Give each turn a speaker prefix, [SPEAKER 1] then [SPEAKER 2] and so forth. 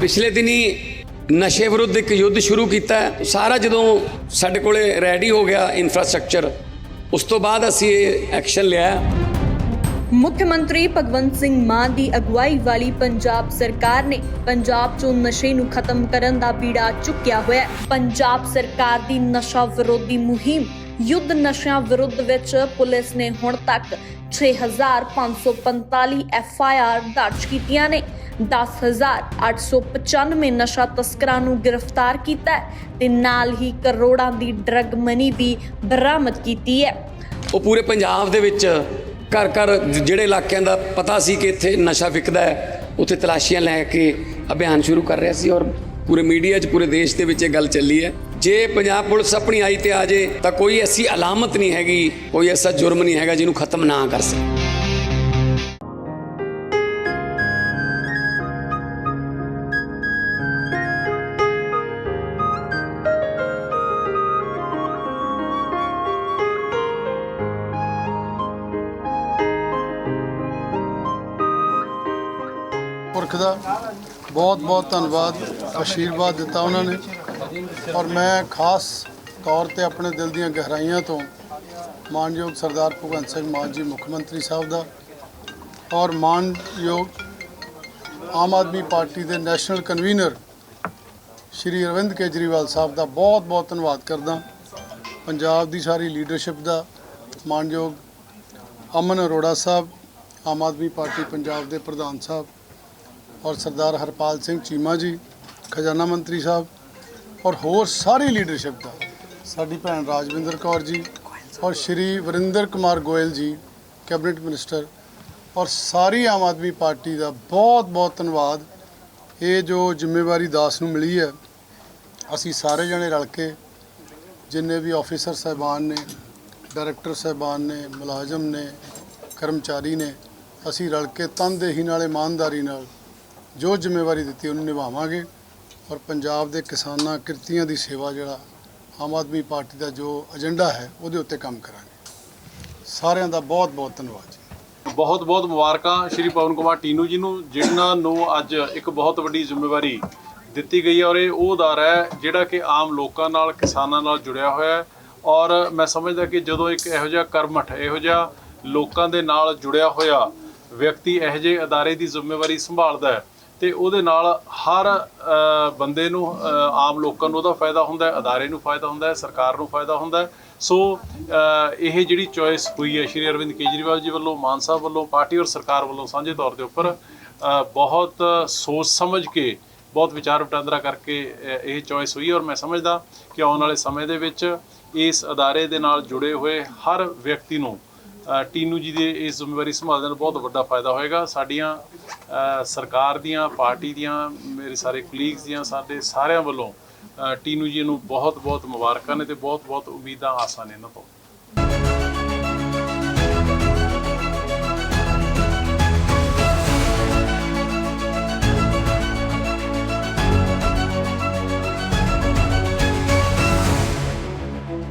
[SPEAKER 1] ਪਿਛਲੇ ਦਿਨੀ ਨਸ਼ੇ ਵਿਰੁੱਧ ਇੱਕ ਯੁੱਧ ਸ਼ੁਰੂ ਕੀਤਾ। ਸਾਰਾ ਜਦੋਂ ਸਾਡੇ ਕੋਲੇ ਰੈਡੀ ਹੋ ਗਿਆ ਇਨਫਰਾਸਟ੍ਰਕਚਰ ਉਸ ਤੋਂ ਬਾਅਦ ਅਸੀਂ ਇਹ ਐਕਸ਼ਨ ਲਿਆ।
[SPEAKER 2] ਮੁੱਖ ਮੰਤਰੀ ਭਗਵੰਤ ਸਿੰਘ ਮਾਨ ਦੀ ਅਗਵਾਈ ਵਾਲੀ ਪੰਜਾਬ ਸਰਕਾਰ ਨੇ ਪੰਜਾਬ 'ਚੋਂ ਨਸ਼ੇ ਨੂੰ ਖਤਮ ਕਰਨ ਦਾ ਬੀੜਾ ਚੁੱਕਿਆ ਹੋਇਆ ਹੈ। ਪੰਜਾਬ ਸਰਕਾਰ ਦੀ ਨਸ਼ਾ ਵਿਰੋਧੀ ਮੁਹਿੰਮ, ਯੁੱਧ ਨਸ਼ਿਆਂ ਵਿਰੁੱਧ ਵਿੱਚ ਪੁਲਿਸ ਨੇ ਹੁਣ ਤੱਕ 6545 ਐਫ ਆਈ ਆਰ ਦਰਜ ਕੀਤੀਆਂ ਨੇ। 10895 ਨਸ਼ਾ ਤਸਕਰਾਂ ਨੂੰ ਗ੍ਰਿਫਤਾਰ ਕੀਤਾ ਹੈ ਤੇ ਨਾਲ ਹੀ ਕਰੋੜਾਂ ਦੀ ਡਰੱਗ ਮਨੀ ਵੀ ਬਰਾਮਦ ਕੀਤੀ ਹੈ।
[SPEAKER 1] ਉਹ ਪੂਰੇ ਪੰਜਾਬ ਦੇ ਵਿੱਚ ਘਰ ਘਰ ਜਿਹੜੇ ਇਲਾਕਿਆਂ ਦਾ ਪਤਾ ਸੀ ਕਿ ਇੱਥੇ ਨਸ਼ਾ ਵਿਕਦਾ ਹੈ, ਉੱਥੇ ਤਲਾਸ਼ੀਆਂ ਲੈ ਕੇ ਅਭਿਆਨ ਸ਼ੁਰੂ ਕਰ ਰਿਹਾ ਸੀ ਔਰ ਪੂਰੇ ਮੀਡੀਆ 'ਚ, ਪੂਰੇ ਦੇਸ਼ ਦੇ ਵਿੱਚ ਇਹ ਗੱਲ ਚੱਲੀ ਹੈ। ਜੇ ਪੰਜਾਬ ਪੁਲਿਸ ਆਪਣੀ ਆਈ ਤੇ ਆ ਜੇ ਤਾਂ ਕੋਈ ਐਸੀ ਅਲਾਮਤ ਨਹੀਂ ਹੈਗੀ, ਕੋਈ ਐਸਾ ਜੁਰਮ ਨਹੀਂ ਹੈਗਾ ਜਿਹਨੂੰ ਖਤਮ ਨਾ ਕਰ ਸਕੇ।
[SPEAKER 3] ਪੁਰਖ ਦਾ ਬਹੁਤ ਬਹੁਤ ਧੰਨਵਾਦ, ਆਸ਼ੀਰਵਾਦ ਦਿੱਤਾ ਉਹਨਾਂ ਨੇ। ਔਰ ਮੈਂ ਖਾਸ ਤੌਰ ਤੇ ਆਪਣੇ ਦਿਲ ਦੀਆਂ ਗਹਿਰਾਈਆਂ ਤੋਂ ਮਾਨਯੋਗ ਸਰਦਾਰ ਭਗਵੰਤ ਸਿੰਘ ਮਾਨ ਜੀ, ਮੁੱਖ ਮੰਤਰੀ ਸਾਹਿਬ ਦਾ ਔਰ ਮਾਨਯੋਗ ਆਮ ਆਦਮੀ ਪਾਰਟੀ ਦੇ ਨੈਸ਼ਨਲ ਕਨਵੀਨਰ ਸ਼੍ਰੀ ਅਰਵਿੰਦ ਕੇਜਰੀਵਾਲ ਸਾਹਿਬ ਦਾ ਬਹੁਤ ਬਹੁਤ ਧੰਨਵਾਦ ਕਰਦਾ। ਪੰਜਾਬ ਦੀ ਸਾਰੀ ਲੀਡਰਸ਼ਿਪ ਦਾ ਮਾਨਯੋਗ ਅਮਨ ਅਰੋੜਾ ਸਾਹਿਬ, ਆਮ ਆਦਮੀ ਪਾਰਟੀ ਪੰਜਾਬ ਦੇ ਪ੍ਰਧਾਨ ਸਾਹਿਬ ਔਰ ਸਰਦਾਰ ਹਰਪਾਲ ਸਿੰਘ ਚੀਮਾ ਜੀ, ਖਜ਼ਾਨਾ ਮੰਤਰੀ ਸਾਹਿਬ ਔਰ ਹੋਰ ਸਾਰੀ ਲੀਡਰਸ਼ਿਪ ਦਾ। ਸਾਡੀ ਭੈਣ ਰਾਜਵਿੰਦਰ ਕੌਰ ਜੀ ਔਰ ਸ਼੍ਰੀ ਵਰਿੰਦਰ ਕੁਮਾਰ ਗੋਇਲ ਜੀ, ਕੈਬਨਿਟ ਮਿਨਿਸਟਰ ਔਰ ਸਾਰੀ ਆਮ ਆਦਮੀ ਪਾਰਟੀ ਦਾ ਬਹੁਤ ਬਹੁਤ ਧੰਨਵਾਦ। ਇਹ ਜੋ ਜ਼ਿੰਮੇਵਾਰੀ ਦਾਸ ਨੂੰ ਮਿਲੀ ਹੈ, ਅਸੀਂ ਸਾਰੇ ਜਣੇ ਰਲ ਕੇ ਜਿੰਨੇ ਵੀ ਆਫੀਸਰ ਸਾਹਿਬਾਨ ਨੇ ਡਾਇਰੈਕਟਰ ਸਾਹਿਬਾਨ ਨੇ, ਮੁਲਾਜ਼ਮ ਨੇ, ਕਰਮਚਾਰੀ ਨੇ, ਅਸੀਂ ਰਲ ਕੇ ਤਨਦੇਹੀ ਨਾਲ, ਇਮਾਨਦਾਰੀ ਨਾਲ ਜੋ ਜ਼ਿੰਮੇਵਾਰੀ ਦਿੱਤੀ ਉਹਨੂੰ ਨਿਭਾਵਾਂਗੇ। ਔਰ ਪੰਜਾਬ ਦੇ ਕਿਸਾਨਾਂ ਕਿਰਤੀਆਂ ਦੀ ਸੇਵਾ ਜਿਹੜਾ ਆਮ ਆਦਮੀ ਪਾਰਟੀ ਦਾ ਜੋ ਏਜੰਡਾ ਹੈ, ਉਹਦੇ ਉੱਤੇ ਕੰਮ ਕਰਾਂਗੇ। ਸਾਰਿਆਂ ਦਾ ਬਹੁਤ ਬਹੁਤ ਧੰਨਵਾਦ ਜੀ।
[SPEAKER 4] ਬਹੁਤ ਬਹੁਤ ਮੁਬਾਰਕਾਂ ਸ਼੍ਰੀ ਪਵਨ ਕੁਮਾਰ ਟੀਨੂ ਜੀ ਨੂੰ, ਜਿਨ੍ਹਾਂ ਨੂੰ ਅੱਜ ਇੱਕ ਬਹੁਤ ਵੱਡੀ ਜ਼ਿੰਮੇਵਾਰੀ ਦਿੱਤੀ ਗਈ ਹੈ। ਔਰ ਇਹ ਉਹ ਅਦਾਰਾ ਹੈ ਜਿਹੜਾ ਕਿ ਆਮ ਲੋਕਾਂ ਨਾਲ, ਕਿਸਾਨਾਂ ਨਾਲ ਜੁੜਿਆ ਹੋਇਆ ਹੈ। ਔਰ ਮੈਂ ਸਮਝਦਾ ਕਿ ਜਦੋਂ ਇੱਕ ਇਹੋ ਜਿਹਾ ਕਰਮਠ, ਇਹੋ ਜਿਹਾ ਲੋਕਾਂ ਦੇ ਨਾਲ ਜੁੜਿਆ ਹੋਇਆ ਵਿਅਕਤੀ ਇਹੋ ਜਿਹੇ ਅਦਾਰੇ ਦੀ ਜ਼ਿੰਮੇਵਾਰੀ ਸੰਭਾਲਦਾ ਹੈ ਤੇ ਉਹਦੇ ਨਾਲ ਹਰ ਬੰਦੇ ਨੂੰ ਆਮ ਲੋਕਾਂ ਨੂੰ ਉਹਦਾ ਫਾਇਦਾ ਹੁੰਦਾ ਹੈ, ਅਦਾਰੇ ਨੂੰ ਫਾਇਦਾ ਹੁੰਦਾ ਹੈ, ਸਰਕਾਰ ਨੂੰ ਫਾਇਦਾ ਹੁੰਦਾ ਹੈ। ਸੋ ਇਹ ਜਿਹੜੀ ਚੋਇਸ ਹੋਈ ਹੈ ਸ਼੍ਰੀ ਅਰਵਿੰਦ ਕੇਜਰੀਵਾਲ ਜੀ ਵੱਲੋਂ, ਮਾਨ ਸਾਹਿਬ ਵੱਲੋਂ, ਪਾਰਟੀ ਔਰ ਸਰਕਾਰ ਵੱਲੋਂ ਸਾਂਝੇ ਤੌਰ ਦੇ ਉੱਪਰ ਬਹੁਤ ਸੋਚ ਸਮਝ ਕੇ, ਬਹੁਤ ਵਿਚਾਰ ਵਟਾਂਦਰਾ ਕਰਕੇ ਇਹ ਚੋਇਸ ਹੋਈ ਹੈ ਔਰ ਮੈਂ ਸਮਝਦਾ ਕਿ ਆਉਣ ਵਾਲੇ ਸਮੇਂ ਦੇ ਵਿੱਚ ਇਸ ਅਦਾਰੇ ਦੇ ਨਾਲ ਜੁੜੇ ਹੋਏ ਹਰ ਵਿਅਕਤੀ ਨੂੰ ਟੀਨੂ ਜੀ ਦੇ ਇਸ ਜ਼ਿੰਮੇਵਾਰੀ ਸੰਭਾਲਣ ਨਾਲ ਬਹੁਤ ਵੱਡਾ ਫਾਇਦਾ ਹੋਏਗਾ। ਸਾਡੀਆਂ ਸਰਕਾਰ ਦੀਆਂ, ਪਾਰਟੀ ਦੀਆਂ, ਮੇਰੇ ਸਾਰੇ ਕੁਲੀਗਸ ਦੀਆਂ, ਸਾਡੇ ਸਾਰਿਆਂ ਵੱਲੋਂ ਟੀਨੂ ਜੀ ਨੂੰ ਬਹੁਤ ਬਹੁਤ ਮੁਬਾਰਕਾਂ ਨੇ ਤੇ ਬਹੁਤ ਬਹੁਤ ਉਮੀਦਾਂ, ਆਸਾਂ ਨੇ ਇਹਨਾਂ ਤੋਂ।